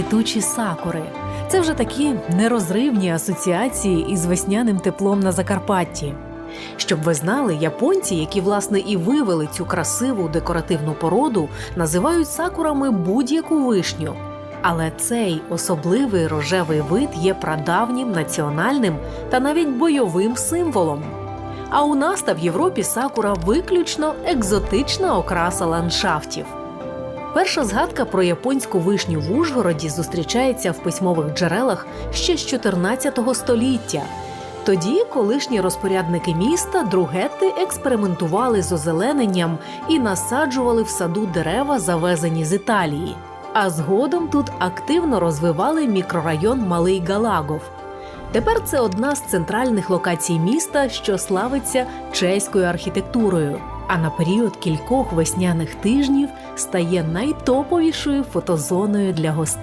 квітучі сакури. Це вже такі нерозривні асоціації із весняним теплом на Закарпатті. Щоб ви знали, японці, які власне і вивели цю красиву декоративну породу, називають сакурами будь-яку вишню. Але цей особливий рожевий вид є прадавнім національним та навіть бойовим символом. А у нас та в Європі сакура виключно екзотична окраса ландшафтів. Перша згадка про японську вишню в Ужгороді зустрічається в письмових джерелах ще з 14 століття. Тоді колишні розпорядники міста другети експериментували з озелененням і насаджували в саду дерева, завезені з Італії. А згодом тут активно розвивали мікрорайон Малий Галагов. Тепер це одна з центральних локацій міста, що славиться чеською архітектурою. А на період кількох весняних тижнів стає найтоповішою фотозоною для гостей.